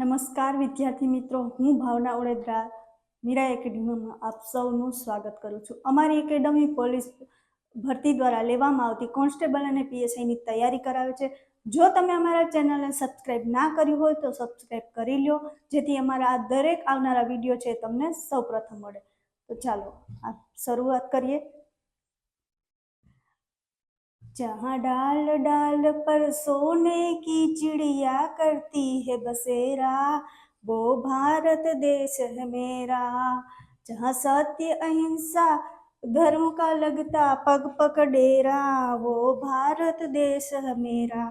નમસ્કાર વિદ્યાર્થી મિત્રો, હું ભાવના ઓળેદરા મીરા એકેડમીમાં આપ સૌનું સ્વાગત કરું છું. અમારી એકેડમી પોલીસ ભરતી દ્વારા લેવામાં આવતી કોન્સ્ટેબલ અને પીએસઆઈની તૈયારી કરાવે છે. જો તમે અમારા ચેનલને સબસ્ક્રાઈબ ના કર્યું હોય તો સબસ્ક્રાઈબ કરી લો જેથી અમારા આ દરેક આવનારા વીડિયો છે તમને તમને સૌપ્રથમ મળે. તો ચાલો આ શરૂઆત કરીએ. जहाँ डाल डाल पर सोने की चिड़िया करती है बसेरा वो भारत देश है मेरा जहाँ सत्य अहिंसा धर्म का लगता पग पकड़ेरा वो ભારત દેશ है मेरा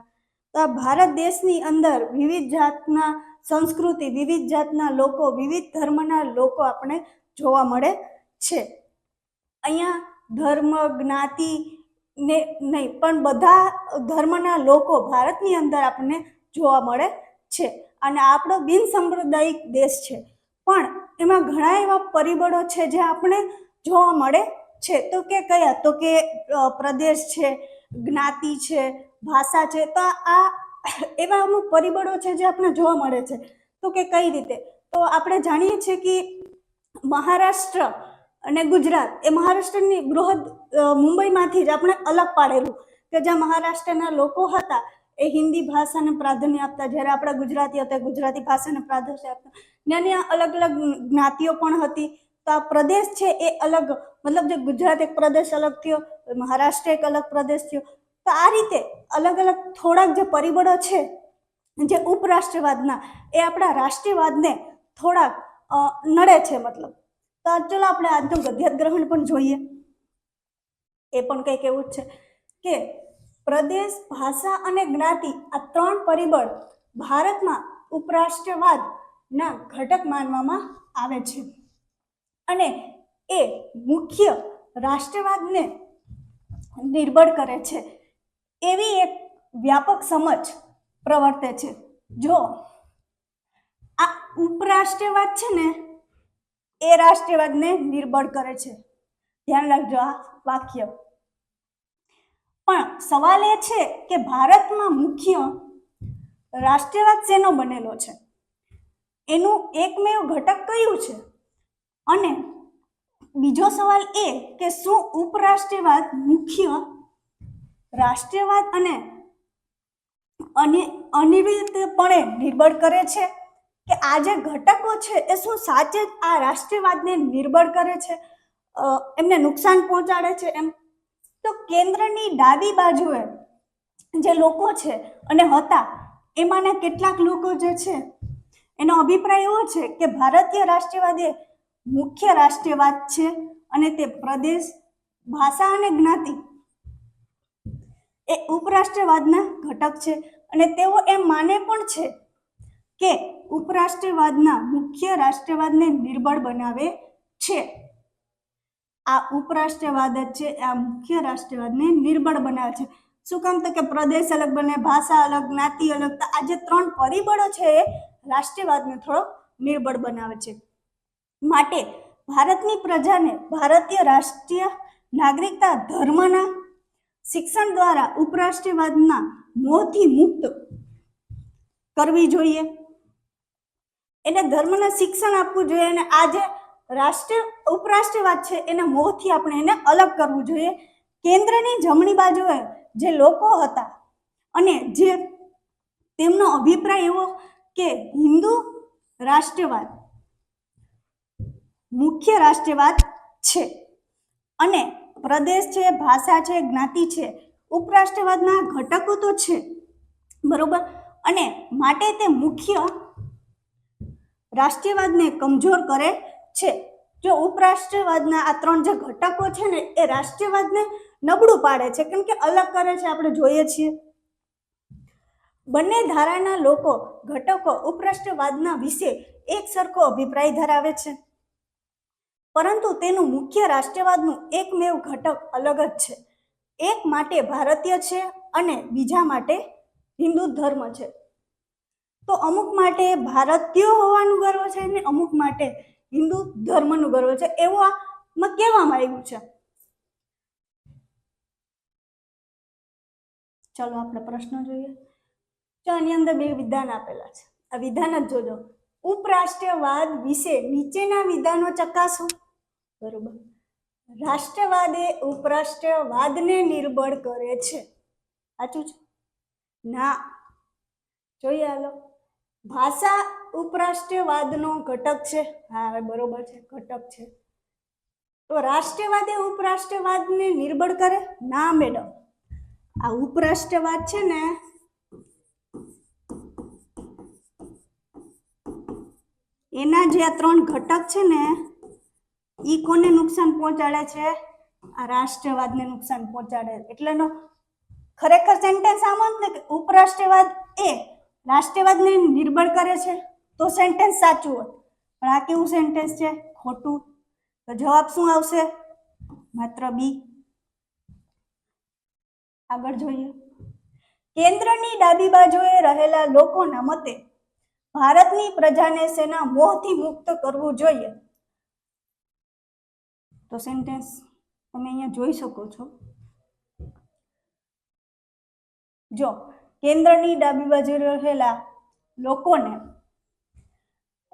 તો આ ભારત દેશની અંદર વિવિધ જાતના સંસ્કૃતિ વિવિધ જાતના લોકો વિવિધ ધર્મના લોકો આપણે જોવા મળે છે અહીંયા ધર્મ જ્ઞાતિ ને નહીં, પણ બધા ધર્મના લોકો ભારતની અંદર આપણને જોવા મળે છે અને આપણો બિન સાંપ્રદાયિક દેશ છે. પણ એમાં ઘણા એવા પરિબળો છે જે આપણે જોવા મળે છે. તો કે કયા? તો કે પ્રદેશ છે, જ્ઞાતિ છે, ભાષા છે. તો આ એવા અમુક પરિબળો છે જે આપણે જોવા મળે છે. તો કે કઈ રીતે? તો આપણે જાણીએ છીએ કે મહારાષ્ટ્ર અને ગુજરાત એ મહારાષ્ટ્રની બૃહદ મુંબઈમાંથી જ આપણે અલગ પાડેલું કે જ્યાં મહારાષ્ટ્રના લોકો હતા એ હિન્દી ભાષાને પ્રાધાન્ય આપતા. જ્યારે આપણા ગુજરાતી હતા ગુજરાતી ભાષાને પ્રાધાન્ય આપતા. ત્યાંની ત્યાં અલગ અલગ જ્ઞાતિઓ પણ હતી. તો આ પ્રદેશ છે એ અલગ, મતલબ જે ગુજરાત એક પ્રદેશ અલગ થયો, મહારાષ્ટ્ર એક અલગ પ્રદેશ થયો. તો આ રીતે અલગ અલગ થોડાક જે પરિબળો છે, જે ઉપરાષ્ટ્રવાદના, એ આપણા રાષ્ટ્રીયવાદને થોડાક નડે છે મતલબ. તો ચલો આપણે આજનું ગદ્યાત ગ્રહણ પણ જોઈએ. એ પણ કંઈક એવું જ છે કે પ્રદેશ, ભાષા અને જ્ઞાતિ આ ત્રણ પરિબળ ભારતમાં ઉપરાષ્ટ્રવાદના ઘટક માનવામાં આવે છે. અને એ મુખ્ય રાષ્ટ્રવાદને નિર્બળ કરે છે. એવી એક વ્યાપક સમજ પ્રવર્તે છે. જો આ ઉપરાષ્ટ્રવાદ છે ને એ રાષ્ટ્રવાદને નિર્બળ કરે છે. ધ્યાન રાખજો આ વાક્ય. પણ સવાલ એ છે કે ભારતમાં મુખ્ય રાષ્ટ્રવાદ શેનો બનેલો છે? એનું એકમેવ ઘટક કયું છે? અને બીજો સવાલ એ કે શું ઉપરાષ્ટ્રવાદ મુખ્ય રાષ્ટ્રવાદ અને અને અનિવાર્યપણે નિર્બળ કરે છે? કે આ જે ઘટકો છે એ શું સાચે જ આ રાષ્ટ્રીયવાદને નિર્બળ કરે છે? એમને નુકસાન પહોંચાડે છે એમ? તો કેન્દ્રની ડાબી બાજુએ જે લોકો છે અને હતા, એમાંના કેટલાક લોકો જે છે, એનો અભિપ્રાય એવો છે કે ભારતીય રાષ્ટ્રવાદ એ મુખ્ય રાષ્ટ્રીયવાદ છે અને તે પ્રદેશ, ભાષા અને જ્ઞાતિ એ ઉપરાષ્ટ્રવાદના ઘટક છે અને તેઓ એમ માને પણ છે કે ઉપરાષ્ટ્રવાદના મુખ્ય રાષ્ટ્રવાદને નિર્બળ બનાવે છે. આ ઉપરાષ્ટ્રવાદ જ છે, આ મુખ્ય રાષ્ટ્રવાદને નિર્બળ બનાવે છે. શું કામ તો કે પ્રદેશ અલગ બને, ભાષા અલગ, જ્ઞાતિ અલગ, તો આ જે ત્રણ પરિબળો છે એ રાષ્ટ્રવાદને થોડો નિર્બળ બનાવે છે. માટે ભારતની પ્રજાને ભારતીય રાષ્ટ્રીય નાગરિકતા ધર્મના શિક્ષણ દ્વારા ઉપરાષ્ટ્રવાદના મોહથી મુક્ત કરવી જોઈએ. એને ધર્મના શિક્ષણ આપવું જોઈએ અને આ જે રાષ્ટ્ર, ઉપરાષ્ટ્રવાદ છે એના મોહથી આપણે એને અલગ કરવું જોઈએ. કેન્દ્રની જમણી બાજુએ જે લોકો હતા અને જે તેમનો અભિપ્રાય એવો કે હિન્દુ રાષ્ટ્રવાદ મુખ્ય રાષ્ટ્રવાદ છે અને પ્રદેશ છે, ભાષા છે, જ્ઞાતિ છે, ઉપરાષ્ટ્રવાદના ઘટકો તો છે, બરોબર? અને માટે તે મુખ્ય રાષ્ટ્રીયવાદને કમજોર કરે છે. જો ઉપરાષ્ટ્રવાદના આ ત્રણ જે ઘટકો છે ને, એ રાષ્ટ્રીયવાદને નબળું પાડે છે. કેમ કે અલગ કરે છે આપણે જોઈએ છીએ. બંને ધારાના લોકો, ઘટકો ઉપરાષ્ટ્રવાદના વિશે એક સરખો અભિપ્રાય ધરાવે છે. પરંતુ તેનું મુખ્ય રાષ્ટ્રવાદનું એકમેવ ઘટક અલગ જ છે. એક માટે ભારતીય છે અને બીજા માટે હિન્દુ ધર્મ છે. તો અમુક માટે ભારતીય હોવાનું ગર્વ છે ને અમુક માટે હિન્દુ ધર્મનું ગર્વ છે એવું આમાં કહેવામાં આવ્યું છે. ચલો આપણે પ્રશ્ન જોઈએ. તો આની અંદર બે વિધાન આપેલા છે. આ વિધાન જ જોજો. ઉપરાષ્ટ્રવાદ વિશે નીચેના વિધાનો ચકાસો. બરોબર. રાષ્ટ્રવાદ એ ઉપરાષ્ટ્રવાદને નિર્બળ કરે છે. સાચું છે ના. જોઈએ હાલો. ભાષા ઉપરાષ્ટ્રવાદનો ઘટક છે. હા, હવે બરોબર છે, ઘટક છે. તો રાષ્ટ્રવાદ એ ઉપરાષ્ટ્રવાદને નિર્બળ કરે? ના, મેડમ. આ ઉપરાષ્ટ્રવાદ છે ને, એના જે આ ત્રણ ઘટક છે ને એ કોને નુકસાન પહોંચાડે છે? આ રાષ્ટ્રવાદને નુકસાન પહોંચાડે. એટલેનો ખરેખર સેન્ટેન્સ આમ ને કે ઉપરાષ્ટ્રવાદ એ રાષ્ટ્રવાદને નિર્બળ કરે છે, તો સેન્ટેન્સ સાચું હોત પણ આ કેવું સેન્ટેન્સ છે? ખોટું. તો જવાબ શું આવશે? માત્ર બી આગળ જોઈએ. કેન્દ્રની ડાબી બાજુએ રહેલા લોકોના મતે ભારતની પ્રજાને સેના મોહથી મુક્ત કરવું જોઈએ. તો સેન્ટેન્સ તમે અહીંયા જોઈ શકો છો. જો કેન્દ્રની ડાબી બાજુ રહેલા લોકોને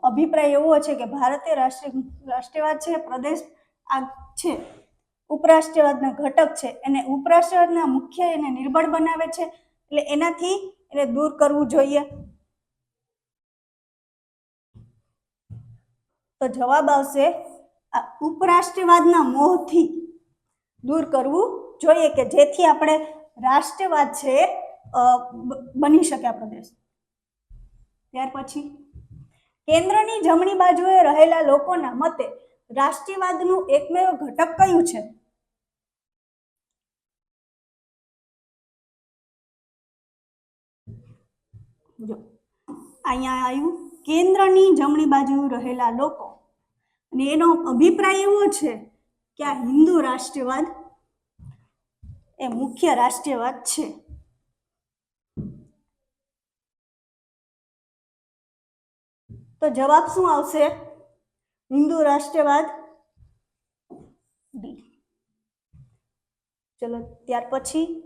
અભિપ્રાય એવો છે કે ભારતે રાષ્ટ્રીય રાષ્ટ્રવાદ છે, પ્રદેશ આ છે, ઉપરાષ્ટ્રવાદના ઘટક છે. એને ઉપરાષ્ટ્રવાદના મુખ્ય એને નિર્બળ બનાવે છે, એટલે એનાથી એને દૂર કરવું જોઈએ. તો જવાબ આવશે આ ઉપરાષ્ટ્રવાદના મોહથી દૂર કરવું જોઈએ કે જેથી આપણે રાષ્ટ્રવાદ છે બની શકે આ પ્રદેશ ત્યાર પછી, કેન્દ્રની જમણી બાજુએ રહેલા લોકોના મતે રાષ્ટ્રીયવાદનું એકમેવ ઘટક કયું છે? જો, અહીંયા આવ્યું, કેન્દ્રની જમણી બાજુ રહેલા લોકો. અને એનો અભિપ્રાય એવો છે કે આ હિન્દુ રાષ્ટ્રવાદ એ મુખ્ય રાષ્ટ્રવાદ છે. તો જવાબ શું આવશે? હિન્દુ રાષ્ટ્રવાદ બી. ચલો, ત્યાર પછી?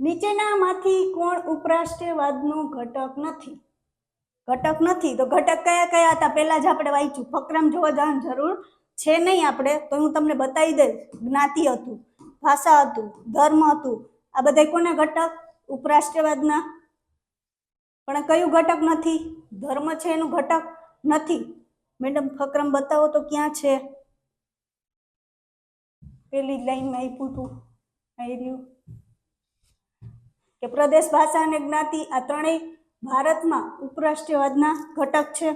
નીચેનામાંથી કોણ ઉપરાષ્ટ્રવાદનું ઘટક નથી? ઘટક નથી. તો ઘટક કયા કયા હતા? પહેલા જ આપણે વાંચ્યું. ફકરામ જોવા જવાની જરૂર છે નહીં આપણે? તો હું તમને બતાવી દઈશ. જ્ઞાતિ હતું, ભાષા હતું, ધર્મ હતું. આ બધા કોના ઘટક? ઉપરાષ્ટ્રવાદના. પણ આ કયું ઘટક નથી? ધર્મ છે એનું ઘટક નથી. મેડમ, ફક્રમ બતાવો તો ક્યાં છે? પેલી લાઈનમાં આપ્યું હતું આવી રહ્યું. કે પ્રદેશ ભાષા અને જ્ઞાતિ આ ત્રણેય ભારતમાં ઉપરાષ્ટ્રીયવાદના ઘટક છે.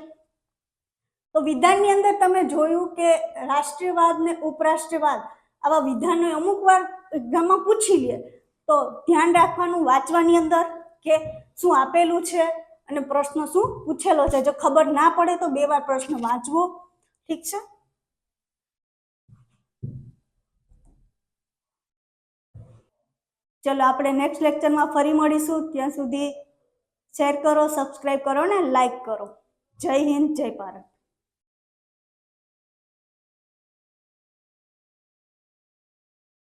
તો વિધાનની અંદર તમે જોયું કે રાષ્ટ્રીયવાદ ને ઉપરાષ્ટ્રવાદ આવા વિધાનો અમુક વાર એક્ઝામમાં પૂછી લે. તો ધ્યાન રાખવાનું વાંચવાની અંદર કે શું આપેલું છે? અને પ્રશ્ન શું પૂછેલો છે? જો ખબર ના પડે તો બે વાર પ્રશ્ન વાંચવો. ઠીક છે? ચલો, આપણે નેક્સ્ટ લેક્ચરમાં ફરી મળીશું. ત્યાં સુધી શેર કરો સબસ્ક્રાઈબ કરો ને લાઈક કરો. જય હિન્દ, જય ભારત.